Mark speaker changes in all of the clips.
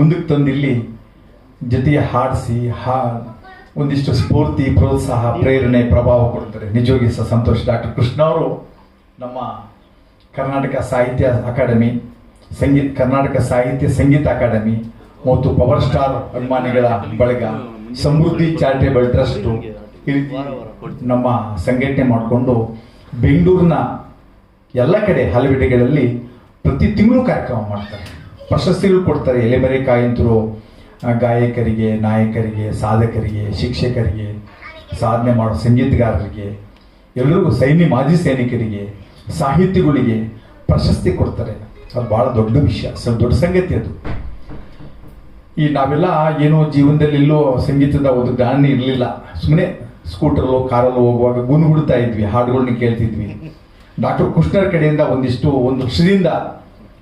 Speaker 1: ಮುಂದಕ್ಕೆ ತಂದಿಲ್ಲಿ ಜೊತೆಗೆ ಹಾಡಿಸಿ, ಹಾ, ಒಂದಿಷ್ಟು ಸ್ಫೂರ್ತಿ, ಪ್ರೋತ್ಸಾಹ, ಪ್ರೇರಣೆ, ಪ್ರಭಾವ ಕೊಡ್ತಾರೆ. ನಿಜವಾಗಿ ಸಹ ಸಂತೋಷ. ಡಾಕ್ಟರ್ ಕೃಷ್ಣ ಅವರು ನಮ್ಮ ಕರ್ನಾಟಕ ಸಾಹಿತ್ಯ ಅಕಾಡೆಮಿ, ಸಂಗೀತ, ಕರ್ನಾಟಕ ಸಾಹಿತ್ಯ ಸಂಗೀತ ಅಕಾಡೆಮಿ ಮತ್ತು ಪವರ್ ಸ್ಟಾರ್ ಅಭಿಮಾನಿಗಳ ಬಳಗ, ಸಮೃದ್ಧಿ ಚಾರಿಟೇಬಲ್ ಟ್ರಸ್ಟ್ ನಮ್ಮ ಸಂಘಟನೆ ಮಾಡಿಕೊಂಡು ಬೆಂಗಳೂರಿನ ಎಲ್ಲ ಕಡೆ ಹಲವೆಡೆಗಳಲ್ಲಿ ಪ್ರತಿ ತಿಂಗಳು ಕಾರ್ಯಕ್ರಮ ಮಾಡ್ತಾರೆ. ಪ್ರಶಸ್ತಿಗಳು ಕೊಡ್ತಾರೆ. ಎಲೆಮರೆ ಕಾಯಂತರು ಗಾಯಕರಿಗೆ, ನಾಯಕರಿಗೆ, ಸಾಧಕರಿಗೆ, ಶಿಕ್ಷಕರಿಗೆ, ಸಾಧನೆ ಮಾಡೋ ಸಂಗೀತಗಾರರಿಗೆ ಎಲ್ಲರಿಗೂ ಸೈನ್ಯ, ಮಾಜಿ ಸೈನಿಕರಿಗೆ, ಸಾಹಿತಿಗಳಿಗೆ ಪ್ರಶಸ್ತಿ ಕೊಡ್ತಾರೆ. ಅದು ಭಾಳ ದೊಡ್ಡ ವಿಷಯ ಸ್ವಲ್ಪ ದೊಡ್ಡ ಸಂಗತಿ ಅದು. ಈ ನಾವೆಲ್ಲ ಏನೋ ಜೀವನದಲ್ಲಿ ಎಲ್ಲೋ ಸಂಗೀತದ ಒಂದು ಜ್ಞಾನ ಇರಲಿಲ್ಲ. ಸುಮ್ಮನೆ ಸ್ಕೂಟರ್ಲೋ, ಕಾರಲ್ಲೋ ಹೋಗುವಾಗ ಗುಣಗುಡ್ತಾ ಇದ್ವಿ ಹಾಡುಗಳನ್ನ ಕೇಳ್ತಿದ್ವಿ. ಡಾಕ್ಟರ್ ಕೃಷ್ಣರ ಕಡೆಯಿಂದ ಒಂದಿಷ್ಟು, ಒಂದು ವರ್ಷದಿಂದ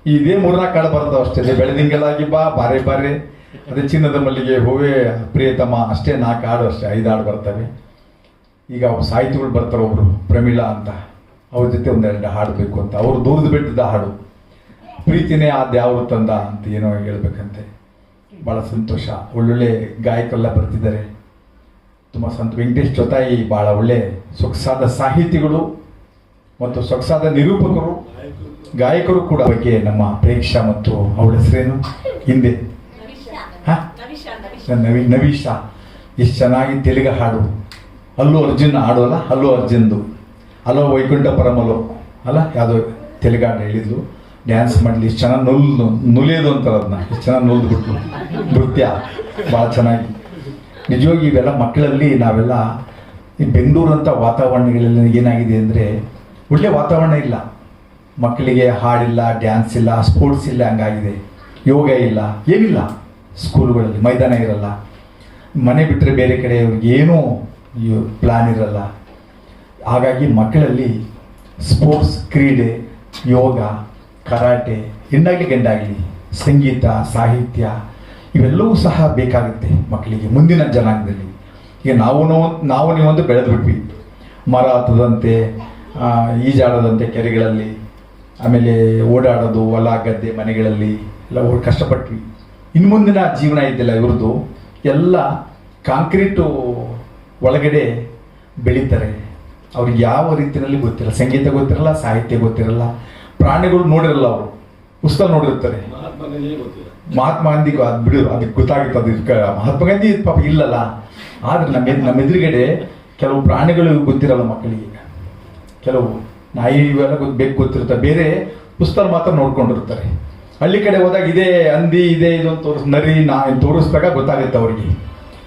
Speaker 1: ಇದೇ ಮೂರ್ನಾಲ್ಕು ಹಾಡು ಬರ್ತವೆ ಅಷ್ಟೇ. ಬೆಳೆದಿಂಗಲಾಗಿ ಬಾ, ಬಾರಿ ಬಾರಿ. ಅದೇ ಚಿನ್ನದ ಮಲ್ಲಿಗೆ ಹೂವೇ ಪ್ರಿಯತಮ. ಅಷ್ಟೇ ನಾಲ್ಕು ಹಾಡು ಅಷ್ಟೇ, ಐದು ಹಾಡು ಬರ್ತವೆ. ಈಗ ಅವ್ರು ಸಾಹಿತಿಗಳು ಬರ್ತಾರೆ ಒಬ್ರು, ಪ್ರಮೀಳಾ ಅಂತ. ಅವ್ರ ಜೊತೆ ಒಂದೆರಡು ಹಾಡು ಬೇಕು ಅಂತ. ಅವರು ದೂರದ ಬಿಟ್ಟಿದ್ದ ಹಾಡು. ಪ್ರೀತಿನೇ ಆ ಅವರು ತಂದ ಅಂತ ಏನೋ ಹೇಳ್ಬೇಕಂತೆ. ಭಾಳ ಸಂತೋಷ. ಒಳ್ಳೊಳ್ಳೆ ಗಾಯಕರೆಲ್ಲ ಬರ್ತಿದ್ದಾರೆ. ತುಂಬ ಸಂತ, ವೆಂಕಟೇಶ್ ಜೊತಾಯಿ ಭಾಳ ಒಳ್ಳೆ ಸೊಗಸಾದ ಸಾಹಿತಿಗಳು ಮತ್ತು ಸೊಗಸಾದ ನಿರೂಪಕರು. ಗಾಯಕರು ಕೂಡ ಬಗ್ಗೆ ನಮ್ಮ ಪ್ರೇಕ್ಷಾ ಮತ್ತು ಅವಳ ಹೆಸರೇನು? ಹಿಂದೆ. ನವಿ ನವೀಶಾ. ಎಷ್ಟು ಚೆನ್ನಾಗಿ ತೆಲುಗು ಹಾಡು. ಅಲ್ಲು ಅರ್ಜುನ್ ಹಾಡೋಲ್ಲ ಅಲ್ಲು? ಅರ್ಜುನ್ದು. ಅಲೋ ವೈಕುಂಠ ಪರಮಲೋ ಅಲ್ಲ? ಯಾವುದೋ ತೆಲುಗು ಹಾಡು ಹೇಳಿದ್ಲು. ಡ್ಯಾನ್ಸ್ ಮಾಡಲಿ. ಎಷ್ಟು ಚೆನ್ನಾಗಿ ನುಲ್ಲು ನುಲಿಯೋದು ಅಂತಾರೆ ಅದನ್ನ ಎಷ್ಟು ಚೆನ್ನಾಗಿ ನುಲ್ದ್ಬಿಟ್ಲು ನೃತ್ಯ. ಭಾಳ ಚೆನ್ನಾಗಿ. ನಿಜವಾಗಿ ಇವೆಲ್ಲ ಮಕ್ಕಳಲ್ಲಿ ನಾವೆಲ್ಲ ಈ ಬೆಂಗಳೂರಂಥ ವಾತಾವರಣಗಳಲ್ಲಿ ಏನಾಗಿದೆ ಅಂದರೆ ಒಳ್ಳೆ ವಾತಾವರಣ ಇಲ್ಲ. ಮಕ್ಕಳಿಗೆ ಹಾಡಿಲ್ಲ ಡ್ಯಾನ್ಸ್ ಇಲ್ಲ ಸ್ಪೋರ್ಟ್ಸ್ ಇಲ್ಲ, ಹಂಗಾಗಿದೆ. ಯೋಗ ಇಲ್ಲ, ಏನಿಲ್ಲ. ಸ್ಕೂಲ್ಗಳಲ್ಲಿ ಮೈದಾನ ಇರಲ್ಲ. ಮನೆ ಬಿಟ್ಟರೆ ಬೇರೆ ಕಡೆ ಏನೂ ಪ್ಲ್ಯಾನ್ ಇರಲ್ಲ. ಹಾಗಾಗಿ ಮಕ್ಕಳಲ್ಲಿ ಸ್ಪೋರ್ಟ್ಸ್ ಕ್ರೀಡೆ, ಯೋಗ, ಕರಾಟೆ, ಹೆಣ್ಣಾಗಲಿ ಗಂಡಾಗಲಿ, ಸಂಗೀತ, ಸಾಹಿತ್ಯ, ಇವೆಲ್ಲವೂ ಸಹ ಬೇಕಾಗುತ್ತೆ ಮಕ್ಕಳಿಗೆ ಮುಂದಿನ ಜನಾಂಗದಲ್ಲಿ. ಈಗ ನಾವು ನಾವು ನೀವೊಂದು ಬೆಳೆದು ಬಿಟ್ವಿ ಮರ ಹತ್ತದಂತೆ ಈಜಾಡದಂತೆ ಕೆರೆಗಳಲ್ಲಿ. ಆಮೇಲೆ ಓಡಾಡೋದು ಹೊಲ ಗದ್ದೆ ಮನೆಗಳಲ್ಲಿ ಎಲ್ಲ ಓಡ್ ಕಷ್ಟಪಟ್ವಿ. ಇನ್ನು ಮುಂದಿನ ಜೀವನ ಇದೆಯಲ್ಲ ಇವ್ರದ್ದು ಎಲ್ಲ ಕಾಂಕ್ರೀಟು ಒಳಗಡೆ ಬೆಳೀತಾರೆ. ಅವ್ರಿಗೆ ಯಾವ ರೀತಿಯಲ್ಲಿ ಗೊತ್ತಿರಲ್ಲ. ಸಂಗೀತ ಗೊತ್ತಿರಲ್ಲ ಸಾಹಿತ್ಯ ಗೊತ್ತಿರಲ್ಲ. ಪ್ರಾಣಿಗಳು ನೋಡಿರಲ್ಲ ಅವರು. ಪುಸ್ತಕ ನೋಡಿರ್ತಾರೆ. ಮಹಾತ್ಮ ಗಾಂಧಿ ಅದು ಬಿಡು ಅದಕ್ಕೆ ಗೊತ್ತಾಗುತ್ತೆ. ಅದು ಕ- ಮಹಾತ್ಮ ಗಾಂಧಿ ಪಾಪ ಇಲ್ಲಲ್ಲ. ಆದ್ರೆ ನಮ್ಮ ನಮ್ಮ ಎದುರುಗಡೆ ಕೆಲವು ಪ್ರಾಣಿಗಳು ಗೊತ್ತಿರಲ್ಲ ಮಕ್ಕಳಿಗೆ. ಕೆಲವು ನಾಯಿ ಇವೆಲ್ಲ ಗೊತ್ತು ಬೇಕು ಗೊತ್ತಿರುತ್ತೆ. ಬೇರೆ ಪುಸ್ತಕ ಮಾತ್ರ ನೋಡ್ಕೊಂಡಿರ್ತಾರೆ. ಹಳ್ಳಿ ಕಡೆ ಹೋದಾಗ ಇದೇ ಹಂದಿ, ಇದೆ ಇದು ಅಂತ ತೋರಿಸ್, ನರಿ, ನಾ, ತೋರಿಸಿದಾಗ ಗೊತ್ತಾಗುತ್ತೆ ಅವರಿಗೆ.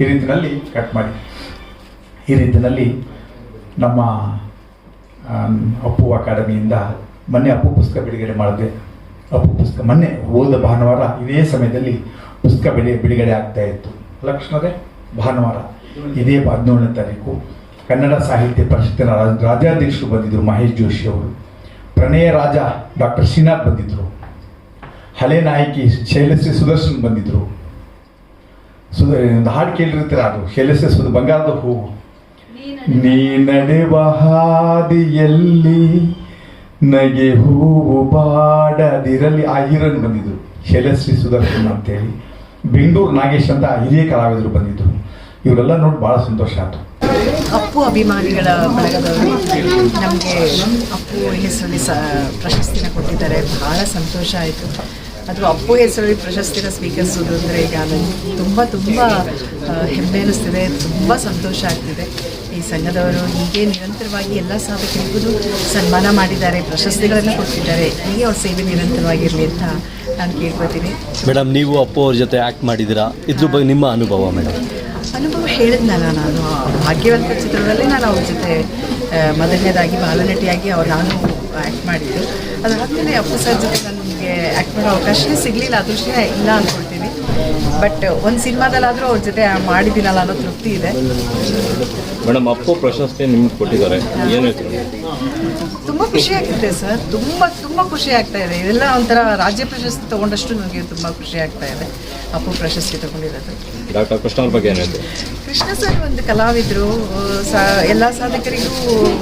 Speaker 1: ಈ ರೀತಿನಲ್ಲಿ ಕಟ್ ಮಾಡಿ. ಈ ರೀತಿನಲ್ಲಿ ನಮ್ಮ ಅಪ್ಪು ಅಕಾಡೆಮಿಯಿಂದ ಮೊನ್ನೆ ಅಪ್ಪು ಪುಸ್ತಕ ಬಿಡುಗಡೆ ಮಾಡಿದೆ ಅಪ್ಪು ಪುಸ್ತಕ ಮೊನ್ನೆ ಹೋದ ಭಾನುವಾರ ಇದೇ ಸಮಯದಲ್ಲಿ ಪುಸ್ತಕ ಬಿಡಿ, ಬಿಡುಗಡೆ ಆಗ್ತಾ ಇತ್ತು. ಲಕ್ಷಣದೇ ಭಾನುವಾರ ಇದೇ ಹದಿನೇಳನೇ ತಾರೀಕು. ಕನ್ನಡ ಸಾಹಿತ್ಯ ಪರಿಷತ್ತಿನ ರಾಜ್ಯಾಧ್ಯಕ್ಷರು ಬಂದಿದ್ದರು ಮಹೇಶ್ ಜೋಶಿ ಅವರು. ಪ್ರಣಯ ರಾಜ ಡಾಕ್ಟರ್ ಶ್ರೀನಾಥ್ ಬಂದಿದ್ದರು ಹಳೆ ನಾಯಕಿ ಶೈಲಶ್ರೀ ಸುದರ್ಶನ್ ಬಂದಿದ್ದರು ಸುದ, ಒಂದು ಹಾಡು ಕೇಳಿರ್ತೀರ ಅದು? ಶೈಲಶ್ರೀ ಸುದ, ಬಂಗಾರದ ಹೂವು ನೀ ನಡೆವ ಹಾದಿಯಲ್ಲಿ ನಗೆ ಹೂವು ಬಾಡದಿರಲಿ ಆ ಹೀರನ್ ಬಂದಿದ್ರು ಶೈಲಶ್ರೀ ಸುದರ್ಶನ್ ಅಂತೇಳಿ. ಬೆಂಗಳೂರು ನಾಗೇಶ್ ಅಂತ ಹಿರಿಯ ಕಲಾವಿದರು ಬಂದಿದ್ರು. ಇವರೆಲ್ಲ ನೋಡಿ ಭಾಳ ಸಂತೋಷ ಆಯ್ತು.
Speaker 2: ಅಪ್ಪು ಅಭಿಮಾನಿಗಳ ಬಳಗದವರು. ನಮಗೆ ಅಪ್ಪು ಹೆಸರಲ್ಲಿ ಸ, ಪ್ರಶಸ್ತಿನ ಕೊಟ್ಟಿದ್ದಾರೆ. ಬಹಳ ಸಂತೋಷ ಆಯಿತು. ಅದು ಅಪ್ಪು ಹೆಸರಲ್ಲಿ ಪ್ರಶಸ್ತಿನ ಸ್ವೀಕರಿಸೋದು ಅಂದರೆ ಈಗ ನನಗೆ ತುಂಬ ತುಂಬ ಹೆಮ್ಮೆ ಅನ್ನಿಸ್ತಿದೆ ತುಂಬ ಸಂತೋಷ ಆಗ್ತಿದೆ. ಈ ಸಂಘದವರು ಹೀಗೆ ನಿರಂತರವಾಗಿ ಎಲ್ಲ ಸಾಧಕರಿಗೂ ಸನ್ಮಾನ ಮಾಡಿದ್ದಾರೆ, ಪ್ರಶಸ್ತಿಗಳನ್ನು ಕೊಟ್ಟಿದ್ದಾರೆ. ಹೀಗೆ ಅವ್ರ ಸೇವೆ ನಿರಂತರವಾಗಿರಲಿ ಅಂತ ನಾನು ಕೇಳ್ಕೊತೀನಿ
Speaker 3: ಮೇಡಮ್ ನೀವು ಅಪ್ಪು ಅವ್ರ ಜೊತೆ ಆ್ಯಕ್ಟ್ ಮಾಡಿದ್ದೀರಾ? ಇದ್ರ ಬಗ್ಗೆ ನಿಮ್ಮ ಅನುಭವ ಮೇಡಮ್
Speaker 2: ಅನುಭವ ಹೇಳಿದ್ನಲ್ಲ ನಾನು. ಭಾಗ್ಯವಂತ ಚಿತ್ರದಲ್ಲಿ ನಾನು ಅವ್ರ ಜೊತೆ ಮೊದಲನೇದಾಗಿ ಬಾಲನಟಿಯಾಗಿ ಅವ್ರು ನಾನು ಆ್ಯಕ್ಟ್ ಮಾಡಿದ್ದು. ಅದಾದಮೇಲೆ ಅಪ್ಪು ಸರ್ ಜೊತೆ ನನಗೆ ಆ್ಯಕ್ಟ್ ಮಾಡೋ ಅವಕಾಶವೇ ಸಿಗಲಿಲ್ಲ ಅದೃಷ್ಟ ಇಲ್ಲ ಅಂದ್ಕೊಳ್ತೀನಿ ಬಟ್ ಒಂದು ಸಿನಿಮಾದಲ್ಲಾದರೂ ಅವ್ರ ಜೊತೆ ಮಾಡಿದ್ದೀನಲ್ಲ ಅನ್ನೋ ತೃಪ್ತಿ ಇದೆ.
Speaker 4: ಮೇಡಮ್ ಅಪ್ಪು ಪ್ರಶಸ್ತಿ ನಿಮ್ಗೆ ಕೊಟ್ಟಿದ್ದಾರೆ.
Speaker 2: ತುಂಬ ಖುಷಿ ಆಗ್ತಿದೆ ಸರ್. ತುಂಬ ತುಂಬ ಖುಷಿ ಆಗ್ತಾ ಇದೆ. ಇದೆಲ್ಲ ಒಂಥರ ರಾಜ್ಯ ಪ್ರಶಸ್ತಿ ತಗೊಂಡಷ್ಟು ನನಗೆ ತುಂಬ ಖುಷಿ ಆಗ್ತಾ ಇದೆ. ಅಪ್ಪು ಪ್ರಶಸ್ತಿ ತಗೊಂಡಿರೋದು.
Speaker 4: ಡಾಕ್ಟರ್ ಕೃಷ್ಣ ಅವ್ರ ಬಗ್ಗೆ ಏನು ಹೇಳ್ತೀವಿ
Speaker 2: ಕೃಷ್ಣ ಸರ್ ಒಂದು ಕಲಾವಿದರು ಸಾ ಎಲ್ಲ ಸಾಧಕರಿಗೂ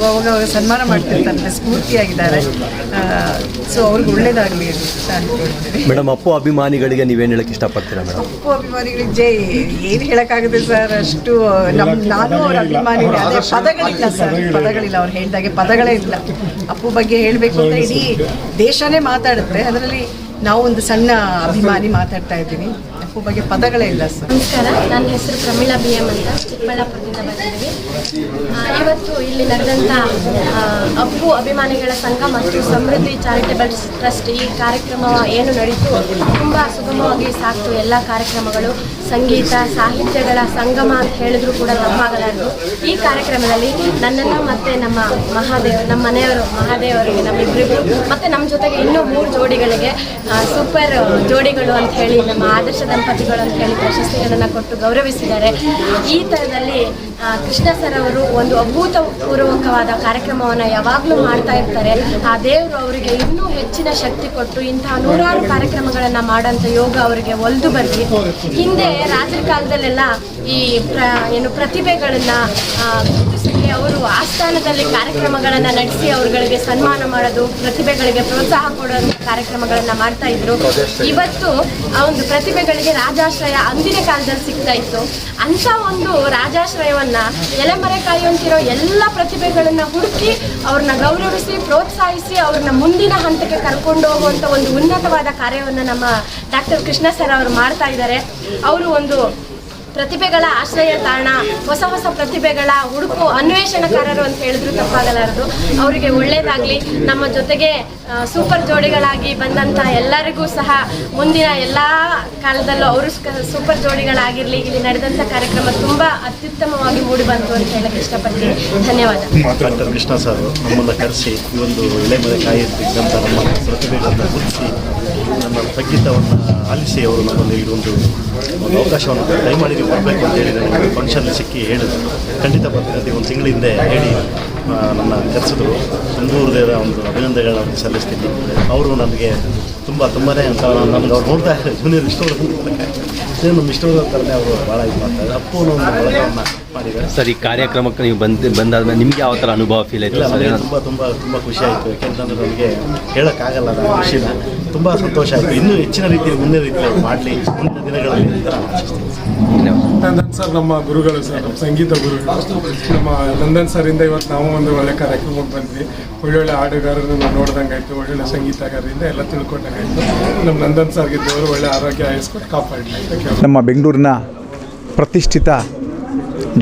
Speaker 2: ಅವಾಗ ಅವಾಗ ಸನ್ಮಾನ ಮಾಡ್ತಿರ್ತಾರೆ ಸ್ಫೂರ್ತಿಯಾಗಿದ್ದಾರೆ. ಸೊ ಅವ್ರಿಗೆ ಒಳ್ಳೇದಾಗಲಿ ಅಂತ
Speaker 3: ಮೇಡಮ್ ಅಪ್ಪು ಅಭಿಮಾನಿಗಳಿಗೆ ನೀವೇನು ಹೇಳಕ್ಕೆ ಇಷ್ಟಪಡ್ತೀರಾ ಮೇಡಮ್?
Speaker 2: ಅಪ್ಪು ಅಭಿಮಾನಿಗಳಿಗೆ ಜೈ ಏನು ಹೇಳೋಕ್ಕಾಗುತ್ತೆ ಸರ್ ಅಷ್ಟು ನಮ್ಮ ನಾನು ಅವ್ರ ಅಭಿಮಾನಿ ಅದೇ ಪದಗಳಿಲ್ಲ ಸರ್ ಪದಗಳಿಲ್ಲ ಅವ್ರು ಹೇಳಿದಾಗೆ ಪದಗಳೇ ಇಲ್ಲ. ಅಪ್ಪು ಬಗ್ಗೆ ಹೇಳಬೇಕು ಅಂತ ಇಡೀ ದೇಶನೇ ಮಾತಾಡುತ್ತೆ ಅದರಲ್ಲಿ ನಾವು ಒಂದು ಸಣ್ಣ ಅಭಿಮಾನಿ ಮಾತಾಡ್ತಾ ಇದ್ದೀವಿ. ಅಪ್ಪು ಬಗ್ಗೆ ಪದಗಳೇ ಇಲ್ಲ ಸರ್
Speaker 5: ನಮಸ್ಕಾರ, ನನ್ನ ಹೆಸರು ಪ್ರಮೀಳಾ ಬಿ ಎಂ ಅಂತ ಚಿಕ್ಕಬಳ್ಳಾಪುರದಿಂದ ಬಂದಿದ್ದೀವಿ. ಇವತ್ತು ಇಲ್ಲಿ ನಡೆದಂಥ ಅಪ್ಪು ಅಭಿಮಾನಿಗಳ ಸಂಘ ಮತ್ತು ಸಮೃದ್ಧಿ ಚಾರಿಟೇಬಲ್ ಟ್ರಸ್ಟ್ ಈ ಕಾರ್ಯಕ್ರಮ ಏನು ನಡೀತು ತುಂಬ ಸುಗಮವಾಗಿ ಸಾಕ್ತು. ಎಲ್ಲ ಕಾರ್ಯಕ್ರಮಗಳು ಸಂಗೀತ, ಸಾಹಿತ್ಯಗಳ ಸಂಗಮ ಅಂತ ಹೇಳಿದ್ರು ಕೂಡ ತಪ್ಪಾಗಲಾರದು. ಈ ಕಾರ್ಯಕ್ರಮದಲ್ಲಿ ನನ್ನನ್ನು ಮತ್ತು ನಮ್ಮ ಮಹಾದೇವ್, ನಮ್ಮ ಮನೆಯವರು, ಮಹಾದೇವರಿಗೆ ನಮ್ಮಿಬ್ಬರಿಗೂ ಮತ್ತು ನಮ್ಮ ಜೊತೆಗೆ ಇನ್ನೂ ಮೂರು ಜೋಡಿಗಳಿಗೆ ಸೂಪರ್ ಜೋಡಿಗಳು ಅಂತ ಹೇಳಿ, ನಮ್ಮ ಆದರ್ಶ ದಂಪತಿಗಳು ಅಂತ ಹೇಳಿ ಪ್ರಶಸ್ತಿಗಳನ್ನು ಕೊಟ್ಟು ಗೌರವಿಸಿದ್ದಾರೆ. ಈ ಥರದಲ್ಲಿ ಕೃಷ್ಣ ಸರ್ ಅವರು ಒಂದು ಅಭೂತಪೂರ್ವಕವಾದ ಕಾರ್ಯಕ್ರಮವನ್ನು ಯಾವಾಗಲೂ ಮಾಡ್ತಾ ಇರ್ತಾರೆ. ಆ ದೇವರು ಅವರಿಗೆ ಇನ್ನೂ ಹೆಚ್ಚಿನ ಶಕ್ತಿ ಕೊಟ್ಟು ಇಂತಹ ನೂರಾರು ಕಾರ್ಯಕ್ರಮಗಳನ್ನು ಮಾಡೋಂಥ ಯೋಗ ಅವರಿಗೆ ಒಲಿದು ಬರಲಿ. ಹಿಂದೆ ರಾತ್ರಿ ಕಾಲದಲ್ಲೆಲ್ಲ ಈ ಏನು ಪ್ರತಿಭೆಗಳನ್ನು ಅವರು ಆಸ್ಥಾನದಲ್ಲಿ ಕಾರ್ಯಕ್ರಮಗಳನ್ನು ನಡೆಸಿ ಅವರುಗಳಿಗೆ ಸನ್ಮಾನ ಮಾಡೋದು, ಪ್ರತಿಭೆಗಳಿಗೆ ಪ್ರೋತ್ಸಾಹ ಕೊಡುವಂಥ ಕಾರ್ಯಕ್ರಮಗಳನ್ನು ಮಾಡ್ತಾ ಇದ್ರು. ಇವತ್ತು ಆ ಒಂದು ಪ್ರತಿಭೆಗಳಿಗೆ ರಾಜಾಶ್ರಯ ಅಂದಿನ ಕಾಲದಲ್ಲಿ ಸಿಗ್ತಾ ಇತ್ತು. ಅಂಥ ಒಂದು ರಾಜಾಶ್ರಯವನ್ನ ಎಲೆಮರೆ ಕಾಯುವಂತಿರೋ ಎಲ್ಲ ಪ್ರತಿಭೆಗಳನ್ನ ಹುಡುಕಿ ಅವ್ರನ್ನ ಗೌರವಿಸಿ, ಪ್ರೋತ್ಸಾಹಿಸಿ ಅವ್ರನ್ನ ಮುಂದಿನ ಹಂತಕ್ಕೆ ಕರ್ಕೊಂಡು ಹೋಗುವಂಥ ಒಂದು ಉನ್ನತವಾದ ಕಾರ್ಯವನ್ನ ನಮ್ಮ ಡಾಕ್ಟರ್ ಕೃಷ್ಣ ಸರ್ ಅವರು ಮಾಡ್ತಾ ಇದ್ದಾರೆ ಅವರು ಒಂದು ಪ್ರತಿಭೆಗಳ ಆಶ್ರಯ ತಾಣ, ಹೊಸ ಹೊಸ ಪ್ರತಿಭೆಗಳ ಹುಡುಕು ಅನ್ವೇಷಣಕಾರರು ಅಂತ ಹೇಳಿದ್ರು ತಪ್ಪಾಗಲಾರದು. ಅವರಿಗೆ ಒಳ್ಳೇದಾಗಲಿ. ನಮ್ಮ ಜೊತೆಗೆ ಸೂಪರ್ ಜೋಡಿಗಳಾಗಿ ಬಂದಂಥ ಎಲ್ಲರಿಗೂ ಸಹ ಮುಂದಿನ ಎಲ್ಲ ಕಾಲದಲ್ಲೂ ಅವರು ಸೂಪರ್ ಜೋಡಿಗಳಾಗಿರಲಿ. ಇಲ್ಲಿ ನಡೆದಂಥ ಕಾರ್ಯಕ್ರಮ ತುಂಬ ಅತ್ಯುತ್ತಮವಾಗಿ ಮೂಡಿ ಬಂತು ಅಂತ ಹೇಳಕ್ಕೆ ಇಷ್ಟಪಡ್ತೀನಿ. ಧನ್ಯವಾದ.
Speaker 6: ಕೃಷ್ಣ ಸರ್, ನಮ್ಮನ್ನು ಕರೆಸಿ ಈ ಒಂದು ಕಾಯಿ ಇದ್ದಂಥ ನಮ್ಮ ಪ್ರತಿಭೆಗಳನ್ನು ಗುರುತಿಸಿ ನಮ್ಮ ಸಂಗೀತವನ್ನು ಆಲಿಸಿ ಅವರು ನಮ್ಮಲ್ಲಿ ಇದೊಂದು ಒಂದು ಅವಕಾಶವನ್ನು ಬರಬೇಕು ಅಂತ ಹೇಳಿ ನನಗೆ ಫಂಕ್ಷನ್ ಸಿಕ್ಕಿ ಹೇಳಿದ್ರು. ಖಂಡಿತ ಬರ್ತೀನಿ ಒಂದು ತಿಂಗಳ ಹಿಂದೆ ಹೇಳಿ ನನ್ನ ಕರೆಸಿದ್ರು. ತುಂಬ ಹೃದಯದ ಒಂದು ಅಭಿನಂದನೆಗಳನ್ನು ಸಲ್ಲಿಸ್ತೀನಿ. ಅವರು ನನಗೆ ತುಂಬ ತುಂಬಾ ಅಂತ ನನಗೆ ಅವ್ರು ನೋಡ್ತಾ ಇದ್ದಾರೆ. ಜೂನಿಯರ್ ಇಷ್ಟೋದ ಸೇಮ್ ನಮ್ಮ ಇಷ್ಟವಾದ ಥರನೇ ಅವರು ಭಾಳ ಇದು ಮಾಡ್ತಾರೆ. ಅಪ್ಪು ಒಂದು ಬಳಗವನ್ನು ಮಾಡಿದ್ದಾರೆ.
Speaker 3: ಸರ್ ಈ ಕಾರ್ಯಕ್ರಮಕ್ಕೆ ನೀವು ಬಂದು ಬಂದಾದ್ಮೇಲೆ ನಿಮ್ಗೆ ಯಾವ ಥರ ಅನುಭವ ಫೀಲ್ ಆಯಿತು?
Speaker 6: ನನಗೆ ತುಂಬ ತುಂಬ ತುಂಬ ಖುಷಿ ಆಯಿತು. ಯಾಕೆಂತಂದ್ರೆ ನನಗೆ ಹೇಳೋಕ್ಕಾಗಲ್ಲ ನನ್ನ ಖುಷಿನ ತುಂಬ ಸಂತೋಷ ಆಯಿತು. ಇನ್ನೂ ಹೆಚ್ಚಿನ ರೀತಿಯಲ್ಲಿ ಮುಂದೆ ರೀತಿಯಲ್ಲಿ ಮಾಡಲಿ. ಮುಂದಿನ ದಿನಗಳಲ್ಲಿ ಅಂತ ನಾನು ಆಶಿಸ್ತೀನಿ
Speaker 7: ನಂದನ್ ಸರ್, ನಮ್ಮ ಗುರುಗಳು ಸರ್ ನಮ್ಮ ಸಂಗೀತ ಗುರುಗಳು. ನಮ್ಮ ನಂದನ್ ಸರಿಂದ ಇವತ್ತು ನಾವು ಒಂದು ಒಳ್ಳೆ ಕಾರ್ಯಕ್ರಮಕ್ಕೆ ಬಂದ್ವಿ. ಒಳ್ಳೊಳ್ಳೆ ಹಾಡುಗಾರರನ್ನು ನಾವು ನೋಡ್ದಂಗಾಯ್ತು, ಒಳ್ಳೊಳ್ಳೆ ಸಂಗೀತಗಾರರಿಂದ ಎಲ್ಲ ತಿಳ್ಕೊಂಡಂಗಾಯ್ತು. ನಮ್ಮ ನಂದನ್ ಸರ್ಗೆ ದೇವರು ಒಳ್ಳೆ ಆರೋಗ್ಯ ಆಯಿಸ್ಕೊಂಡು ಕಾಪಾಡಲಿ
Speaker 1: ನಮ್ಮ ಬೆಂಗಳೂರಿನ ಪ್ರತಿಷ್ಠಿತ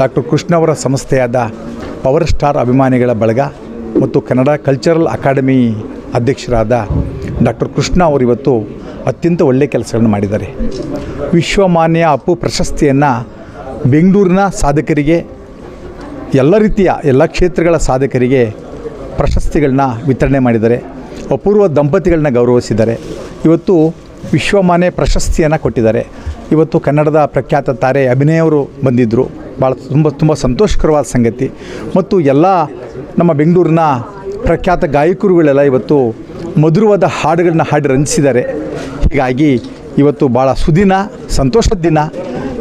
Speaker 1: ಡಾಕ್ಟರ್ ಕೃಷ್ಣ ಅವರ ಸಂಸ್ಥೆಯಾದ ಪವರ್ ಸ್ಟಾರ್ ಅಭಿಮಾನಿಗಳ ಬಳಗ ಮತ್ತು ಕನ್ನಡ ಕಲ್ಚರಲ್ ಅಕಾಡೆಮಿ ಅಧ್ಯಕ್ಷರಾದ ಡಾಕ್ಟರ್ ಕೃಷ್ಣ ಅವರು ಇವತ್ತು ಅತ್ಯಂತ ಒಳ್ಳೆಯ ಕೆಲಸಗಳನ್ನು ಮಾಡಿದ್ದಾರೆ. ವಿಶ್ವಮಾನ್ಯ ಅಪ್ಪು ಪ್ರಶಸ್ತಿಯನ್ನು ಬೆಂಗಳೂರಿನ ಸಾಧಕರಿಗೆ, ಎಲ್ಲ ರೀತಿಯ ಎಲ್ಲ ಕ್ಷೇತ್ರಗಳ ಸಾಧಕರಿಗೆ ಪ್ರಶಸ್ತಿಗಳನ್ನ ವಿತರಣೆ ಮಾಡಿದ್ದಾರೆ. ಅಪೂರ್ವ ದಂಪತಿಗಳನ್ನ ಗೌರವಿಸಿದ್ದಾರೆ. ಇವತ್ತು ವಿಶ್ವಮಾನ್ಯ ಪ್ರಶಸ್ತಿಯನ್ನು ಕೊಟ್ಟಿದ್ದಾರೆ. ಇವತ್ತು ಕನ್ನಡದ ಪ್ರಖ್ಯಾತ ತಾರೆ ಅಭಿನಯವರು ಬಂದಿದ್ದರು ಭಾಳ ತುಂಬ ತುಂಬ ಸಂತೋಷಕರವಾದ ಸಂಗತಿ. ಮತ್ತು ಎಲ್ಲ ನಮ್ಮ ಬೆಂಗಳೂರಿನ ಪ್ರಖ್ಯಾತ ಗಾಯಕರುಗಳೆಲ್ಲ ಇವತ್ತು ಮಧುರವಾದ ಹಾಡುಗಳನ್ನ ಹಾಡಿ ರಂಜಿಸಿದ್ದಾರೆ. ಹೀಗಾಗಿ ಇವತ್ತು ಭಾಳ ಸುದಿನ, ಸಂತೋಷದ ದಿನ.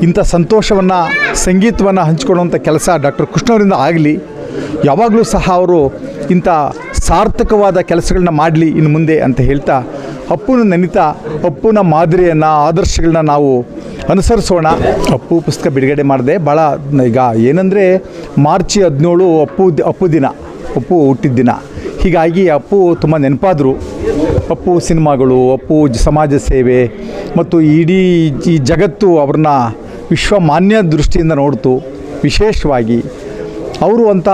Speaker 1: ಇಂಥ ಸಂತೋಷವನ್ನು, ಸಂಗೀತವನ್ನು ಹಂಚಿಕೊಳ್ಳುವಂಥ ಕೆಲಸ ಡಾಕ್ಟರ್ ಕೃಷ್ಣವರಿಂದ ಆಗಲಿ. ಯಾವಾಗಲೂ ಸಹ ಅವರು ಇಂಥ ಸಾರ್ಥಕವಾದ ಕೆಲಸಗಳನ್ನ ಮಾಡಲಿ ಇನ್ನು ಮುಂದೆ ಅಂತ ಹೇಳ್ತಾ, ಅಪ್ಪುನ ನೆನಿತಾ, ಅಪ್ಪುನ ಮಾದರಿಯನ್ನು ಆದರ್ಶಗಳನ್ನ ನಾವು ಅನುಸರಿಸೋಣ. ಅಪ್ಪು ಪುಸ್ತಕ ಬಿಡುಗಡೆ ಮಾಡಿದೆ. ಭಾಳ ಈಗ ಏನಂದರೆ ಮಾರ್ಚ್ ಹದಿನೇಳು ಅಪ್ಪು ಅಪ್ಪು ದಿನ, ಅಪ್ಪು ಹುಟ್ಟಿದ ದಿನ. ಹೀಗಾಗಿ ಅಪ್ಪು ತುಂಬ ನೆನಪಾದರು. ಅಪ್ಪು ಸಿನಿಮಾಗಳು, ಅಪ್ಪು ಸಮಾಜ ಸೇವೆ ಮತ್ತು ಇಡೀ ಈ ಜಗತ್ತು ಅವ್ರನ್ನ ವಿಶ್ವಮಾನ್ಯ ದೃಷ್ಟಿಯಿಂದ ನೋಡ್ತು. ವಿಶೇಷವಾಗಿ ಅವರು ಅಂತ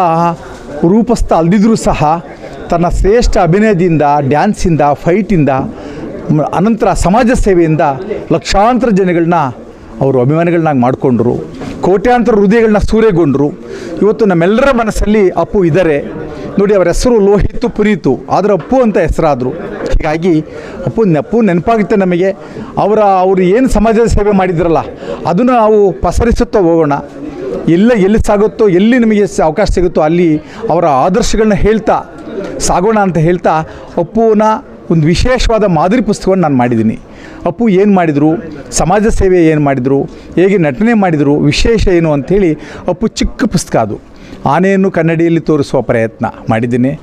Speaker 1: ರೂಪಸ್ಥ ಅಲ್ದಿದ್ರೂ ಸಹ ತನ್ನ ಶ್ರೇಷ್ಠ ಅಭಿನಯದಿಂದ, ಡ್ಯಾನ್ಸಿಂದ, ಫೈಟಿಂದ ಅನಂತರ ಸಮಾಜ ಸೇವೆಯಿಂದ ಲಕ್ಷಾಂತರ ಜನಗಳನ್ನ ಅವರು ಅಭಿಮಾನಿಗಳನ್ನಾಗಿ ಮಾಡಿಕೊಂಡ್ರು. ಕೋಟ್ಯಾಂತರ ಹೃದಯಗಳನ್ನ ಸೂರೆಗೊಂಡರು. ಇವತ್ತು ನಮ್ಮೆಲ್ಲರ ಮನಸ್ಸಲ್ಲಿ ಅಪ್ಪು ಇದ್ದಾರೆ ನೋಡಿ ಅವರ ಹೆಸರು ಲೋಹಿತು ಪುನೀತು. ಆದರೆ ಅಪ್ಪು ಅಂತ ಹೆಸರಾದರು. ಹೀಗಾಗಿ ಅಪ್ಪು ಅಪ್ಪು ನೆನಪಾಗುತ್ತೆ ನಮಗೆ. ಅವರ ಅವರು ಏನು ಸಮಾಜದ ಸೇವೆ ಮಾಡಿದ್ರಲ್ಲ, ಅದನ್ನು ನಾವು ಪಸರಿಸುತ್ತಾ ಹೋಗೋಣ. ಎಲ್ಲ ಎಲ್ಲಿ ಸಾಗುತ್ತೋ, ಎಲ್ಲಿ ನಮಗೆ ಅವಕಾಶ ಸಿಗುತ್ತೋ ಅಲ್ಲಿ ಅವರ ಆದರ್ಶಗಳನ್ನ ಹೇಳ್ತಾ, ಸಾಗೋಣ ಅಂತ ಹೇಳ್ತಾ ಅಪ್ಪುನ ಒಂದು ವಿಶೇಷವಾದ ಮಾದರಿ ಪುಸ್ತಕವನ್ನು ನಾನು ಮಾಡಿದ್ದೀನಿ. ಅಪ್ಪು ಏನು ಮಾಡಿದರು, ಸಮಾಜ ಸೇವೆ ಏನು ಮಾಡಿದರು, ಹೇಗೆ ನಟನೆ ಮಾಡಿದರು, ವಿಶೇಷ ಏನು ಅಂಥೇಳಿ ಅಪ್ಪು ಚಿಕ್ಕ ಪುಸ್ತಕ ಅದು. ಆನೆಯನ್ನು ಕನ್ನಡಿಯಲ್ಲಿ ತೋರಿಸುವ ಪ್ರಯತ್ನ ಮಾಡಿದ್ದೀನಿ.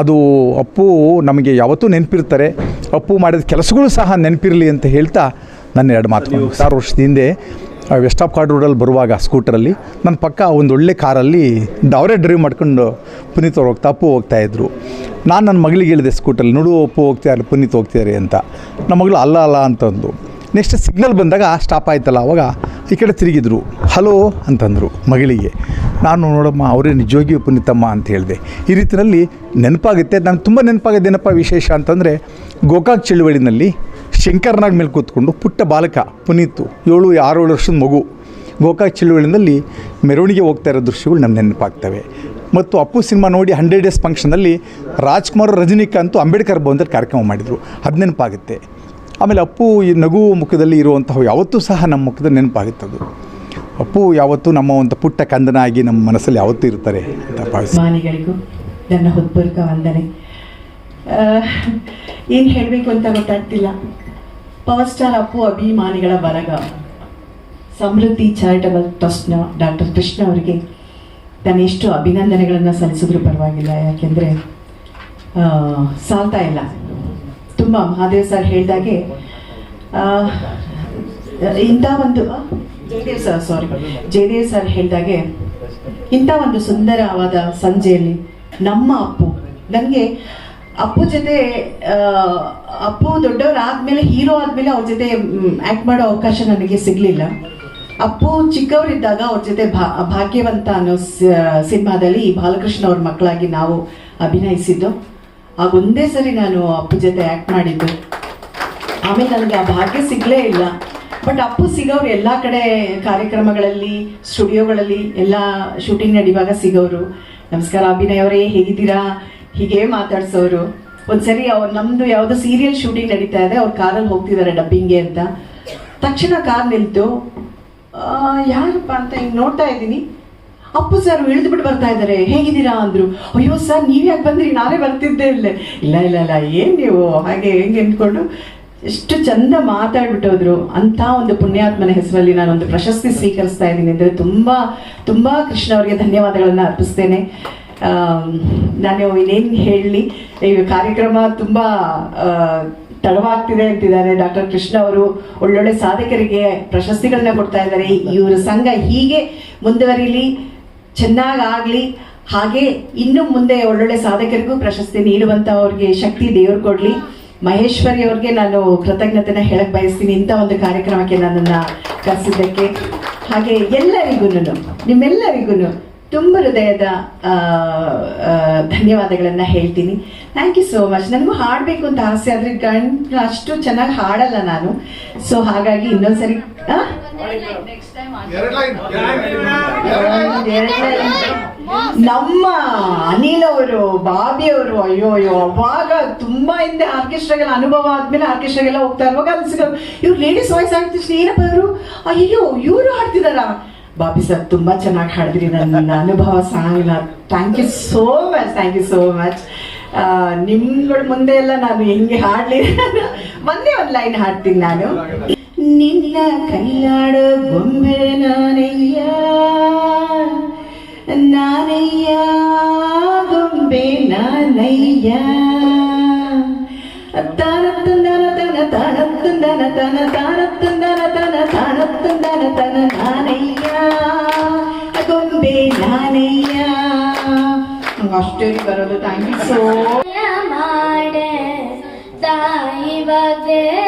Speaker 1: ಅದು ಅಪ್ಪು ನಮಗೆ ಯಾವತ್ತೂ ನೆನಪಿರ್ತಾರೆ. ಅಪ್ಪು ಮಾಡಿದ ಕೆಲಸಗಳು ಸಹ ನೆನಪಿರಲಿ ಅಂತ ಹೇಳ್ತಾ ನನ್ನ ಎರಡು ಮಾತು ಸಾರು ವರ್ಷದ ಹಿಂದೆ ವೆಸ್ಟ್ ಆಫ್ ಕಾರ್ಡ್ ರೋಡಲ್ಲಿ ಬರುವಾಗ ಸ್ಕೂಟರಲ್ಲಿ ನನ್ನ ಪಕ್ಕ ಒಂದು ಒಳ್ಳೆ ಕಾರಲ್ಲಿ ಅವರೇ ಡ್ರೈವ್ ಮಾಡ್ಕೊಂಡು ಪುನೀತ್ ಅವ್ರು ಹೋಗ್ತಾ ಅಪ್ಪು ಹೋಗ್ತಾಯಿದ್ರು ನಾನು ನನ್ನ ಮಗಳಿಗೆ ಹೇಳಿದೆ ಸ್ಕೂಟರಲ್ಲಿ ನೋಡು ಅಪ್ಪು ಹೋಗ್ತಾರೆ ಪುನೀತ್ ಹೋಗ್ತಿದ್ದಾರೆ ಅಂತ. ನಮ್ಮ ಮಗಳು ಅಲ್ಲ ಅಲ್ಲ ಅಂತಂದು ನೆಕ್ಸ್ಟ್ ಸಿಗ್ನಲ್ ಬಂದಾಗ ಸ್ಟಾಪ್ ಆಯ್ತಲ್ಲ ಅವಾಗ ಈ ಕಡೆ ತಿರುಗಿದ್ರು. ಹಲೋ ಅಂತಂದರು ಮಗಳಿಗೆ. ನಾನು ನೋಡಮ್ಮ, ಅವರೇ ಜೋಗಿ ಪುನೀತಮ್ಮ ಅಂತ ಹೇಳಿದೆ. ಈ ರೀತಿಯಲ್ಲಿ ನೆನಪಾಗುತ್ತೆ. ನಂಗೆ ತುಂಬ ನೆನಪಾಗೋದೇನಪ್ಪ ವಿಶೇಷ ಅಂತಂದರೆ, ಗೋಕಾಕ್ ಚಳುವಳಿನಲ್ಲಿ ಶಂಕರ್ನಾಗ್ ಮೇಲೆ ಕೂತ್ಕೊಂಡು ಪುಟ್ಟ ಬಾಲಕ ಪುನೀತು, ಏಳು, ಆರು ವರ್ಷದ ಮಗು, ಗೋಕಾಕ್ ಚಳುವಳಿನಲ್ಲಿ ಮೆರವಣಿಗೆ ಹೋಗ್ತಾ ಇರೋ ದೃಶ್ಯಗಳು ನಮ್ಮ ನೆನಪಾಗ್ತವೆ. ಮತ್ತು ಅಪ್ಪು ಸಿನಿಮಾ ನೋಡಿ ಹಂಡ್ರೆಡ್ ಡೇಸ್ ಫಂಕ್ಷನಲ್ಲಿ ರಾಜ್ಕುಮಾರ್, ರಜನಿಕಾಂತ್, ಅಂಬೇಡ್ಕರ್ ಭವನದಲ್ಲಿ ಕಾರ್ಯಕ್ರಮ ಮಾಡಿದರು. ಅದು ನೆನಪಾಗುತ್ತೆ. ಆಮೇಲೆ ಅಪ್ಪು ಈ ನಗು ಮುಖದಲ್ಲಿ ಇರುವಂತಹ ಯಾವತ್ತೂ ಸಹ ನಮ್ಮ ಮುಖದಲ್ಲಿ ನೆನಪಾಗುತ್ತದು ಅಪ್ಪು, ಯಾವತ್ತೂ ನಮ್ಮ ಒಂದು ಪುಟ್ಟ ಕಂದನಾಗಿ ನಮ್ಮ ಮನಸ್ಸಲ್ಲಿ ಯಾವತ್ತೂ ಇರ್ತಾರೆ ಅಂತ
Speaker 8: ಅಭಿಮಾನಿಗಳಿಗೂ ನನ್ನ ಹೃತ್ಪೂರ್ವಕ ವಂದನೆ ಏನು ಹೇಳಬೇಕು ಅಂತ ಗೊತ್ತಾಗ್ತಿಲ್ಲ. ಪವರ್ ಸ್ಟಾರ್ ಅಪ್ಪು ಅಭಿಮಾನಿಗಳ ಬರಗ. ಸಮೃದ್ಧಿ ಚಾರಿಟಬಲ್ ಟ್ರಸ್ಟ್ನ ಡಾಕ್ಟರ್ ಕೃಷ್ಣ ಅವರಿಗೆ ನಾನು ಅಭಿನಂದನೆಗಳನ್ನು ಸಲ್ಲಿಸಿದ್ರು ಪರವಾಗಿಲ್ಲ. ಯಾಕೆಂದರೆ ಸಾಲ್ತಾ ಇಲ್ಲ. ತುಂಬ ಮಹಾದೇವ್ ಸರ್ ಹೇಳಿದಾಗೆ ಇಂಥ ಒಂದು Jaidev sir sorry Jaidev sir ಹೇಳಿದಾಗೆ, ಇಂಥ ಒಂದು ಸುಂದರವಾದ ಸಂಜೆಯಲ್ಲಿ ನಮ್ಮ ಅಪ್ಪು ನನಗೆ ಅಪ್ಪು ಜೊತೆ ಅಪ್ಪು ದೊಡ್ಡವ್ರು ಆದ್ಮೇಲೆ, ಹೀರೋ ಆದ್ಮೇಲೆ ಅವ್ರ ಜೊತೆ ಆಕ್ಟ್ ಮಾಡೋ ಅವಕಾಶ ನನಗೆ ಸಿಗ್ಲಿಲ್ಲ. ಅಪ್ಪು ಚಿಕ್ಕವರಿದ್ದಾಗ ಅವ್ರ ಜೊತೆ ಭಾ, ಭಾಗ್ಯವಂತ ಅನ್ನೋ ಸಿನಿಮಾದಲ್ಲಿ ಬಾಲಕೃಷ್ಣ ಅವ್ರ ಮಕ್ಕಳಾಗಿ ನಾವು ಅಭಿನಯಿಸಿದ್ದು. ಆಗ ಒಂದೇ ಸರಿ ನಾನು ಅಪ್ಪು ಜೊತೆ ಆಕ್ಟ್ ಮಾಡಿದ್ದು. ಆಮೇಲೆ ನನಗೆ ಆ ಭಾಗ್ಯ ಸಿಗಲೇ ಇಲ್ಲ. ಬಟ್ ಅಪ್ಪು ಸಿಗೋರು ಎಲ್ಲ ಕಡೆ ಕಾರ್ಯಕ್ರಮಗಳಲ್ಲಿ, ಸ್ಟುಡಿಯೋಗಳಲ್ಲಿ ಎಲ್ಲ ಶೂಟಿಂಗ್ ನಡೆಯುವಾಗ ಸಿಗೋರು. ನಮಸ್ಕಾರ ಅಭಿನಯ್ ಅವರೇ, ಹೇಗಿದ್ದೀರಾ? ಹೀಗೆ ಮಾತಾಡ್ಸೋರು. ಒಂದ್ಸರಿ ಅವ್ರು ನಮ್ದು ಯಾವುದೋ ಸೀರಿಯಲ್ ಶೂಟಿಂಗ್ ನಡೀತಾ ಇದೆ, ಅವ್ರು ಕಾರಲ್ಲಿ ಹೋಗ್ತಿದ್ದಾರೆ ಡಬ್ಬಿಂಗ್ಗೆ ಅಂತ. ತಕ್ಷಣ ಕಾರ್ ನಿಲ್ತು. ಯಾರಪ್ಪ ಅಂತ ಹಿಂಗೆ ನೋಡ್ತಾ ಇದ್ದೀನಿ. ಅಪ್ಪು ಸರ್ ಇಳಿದು ಬಿಟ್ಟು ಬರ್ತಾ ಇದ್ದಾರೆ. ಹೇಗಿದ್ದೀರಾ ಅಂದ್ರು. ಅಯ್ಯೋ ಸರ್ ನೀವ್ ಯಾಕೆ ಬಂದ್ರಿ? ನಾನೇ ಬರ್ತಿದ್ದೆ ಇಲ್ಲೇ. ಇಲ್ಲ ಇಲ್ಲ ಇಲ್ಲ, ಏನ್ ನೀವು? ಹಾಗೆ ಹೆಂಗೆ ಅಂದ್ಕೊಂಡು ಎಷ್ಟು ಚಂದ ಮಾತಾಡ್ಬಿಟ್ಟೋದ್ರು ಅಂತ ಒಂದು ಪುಣ್ಯಾತ್ಮನ ಹೆಸರಲ್ಲಿ ನಾನೊಂದು ಪ್ರಶಸ್ತಿ ಸ್ವೀಕರಿಸ್ತಾ ಇದ್ದೀನಿ. ಅಂದ್ರೆ ತುಂಬಾ ತುಂಬಾ ಕೃಷ್ಣ ಅವರಿಗೆ ಧನ್ಯವಾದಗಳನ್ನ ಅರ್ಪಿಸ್ತೇನೆ. ನಾನು ಇನ್ನೇನು ಹೇಳಲಿ? ಈ ಕಾರ್ಯಕ್ರಮ ತುಂಬಾ ತಡವಾಗ್ತಿದೆ ಅಂತಿದ್ದಾರೆ. ಡಾಕ್ಟರ್ ಕೃಷ್ಣ ಅವರು ಒಳ್ಳೊಳ್ಳೆ ಸಾಧಕರಿಗೆ ಪ್ರಶಸ್ತಿಗಳನ್ನ ಕೊಡ್ತಾ ಇದ್ದಾರೆ. ಇವರ ಸಂಘ ಹೀಗೆ ಮುಂದುವರಿಲಿ, ಚೆನ್ನಾಗಾಗ್ಲಿ. ಹಾಗೆ ಇನ್ನು ಮುಂದೆ ಒಳ್ಳೊಳ್ಳೆ ಸಾಧಕರಿಗೂ ಪ್ರಶಸ್ತಿ ನೀಡುವಂತ ಅವ್ರಿಗೆ ಶಕ್ತಿ ದೇವರು ಕೊಡ್ಲಿ. ಮಹೇಶ್ವರಿ ಅವ್ರಿಗೆ ನಾನು ಕೃತಜ್ಞತೆನ ಹೇಳಕ್ ಬಯಸ್ತೀನಿ ಇಂಥ ಒಂದು ಕಾರ್ಯಕ್ರಮಕ್ಕೆ ನನ್ನನ್ನು ಕರೆಸಿದ್ದಕ್ಕೆ. ಹಾಗೆ ಎಲ್ಲರಿಗೂ ನಿಮ್ಮೆಲ್ಲರಿಗೂ ತುಂಬ ಹೃದಯದ ಧನ್ಯವಾದಗಳನ್ನ ಹೇಳ್ತೀನಿ. ಥ್ಯಾಂಕ್ ಯು ಸೋ ಮಚ್ ನನಗೂ ಹಾಡಬೇಕು ಅಂತ ಆಸೆ ಆದ್ರೆ ಗಂಟ್ ಅಷ್ಟು ಚೆನ್ನಾಗಿ ಹಾಡಲ್ಲ ನಾನು. ಸೊ ಹಾಗಾಗಿ ಇನ್ನೊಂದ್ಸರಿ ಎರಡು. ನಮ್ಮ ಅನಿಲ್ ಅವರು ಬಾಬಿ ಅವರು ಅಯ್ಯೋ ಅಯ್ಯೋ, ಅವಾಗ ತುಂಬಾ ಹಿಂದೆ ಆರ್ಕೆಸ್ಟ್ರಾಗೆಲ್ಲ ಅನುಭವ ಆದ್ಮೇಲೆ ಆರ್ಕೆಸ್ಟ್ರಾಗೆಲ್ಲ ಹೋಗ್ತಾ ಇರುವಾಗ ಅನ್ಸಿದ್ರು, ಇವ್ರು ಲೇಡೀಸ್ ವಾಯ್ಸ್ ಆಗ್ತಿಷ್ಟು ಏನಪ್ಪ ಅವರು ಅಯ್ಯೋ, ಇವರು ಹಾಡ್ತಿದಾರ? ಬಾಬಿ ಸರ್, ತುಂಬಾ ಚೆನ್ನಾಗಿ ಹಾಡಿದ್ರಿ ನನ್ನ ಅನುಭವ song thank you so much thank you so much ನಿಮ್ಗಳ ಮುಂದೆ ಎಲ್ಲ ನಾನು ಹೆಂಗೆ ಹಾಡ್ಲಿ? ಒಂದೇ ಒಂದು ಲೈನ್ ಹಾಡ್ತೀನಿ ನಾನು. ನಿನ್ನ ಕೈಯಾಡ ಗೊಂಬೆ ನಾನಯ್ಯ. ನಾನಯ್ಯ ಗೊಂಬೆ ನಾನಯ್ಯ ತಾನತ್ತಂದನ ತನ ತಾನತ್ತಂದನ ತನ ತಾನತ್ತಂದನ ತನ ತಾನತ್ತಂದನ ತನ ನಾನಯ್ಯ ಗೊಂಬೆ ನಾನಯ್ಯ ನಂಗೆ ಅಷ್ಟೇ ಬರೋದು ಥ್ಯಾಂಕ್ ಯು ಸೋ
Speaker 9: ಮಾಡ ತಾಯಿವ ದೇವಿ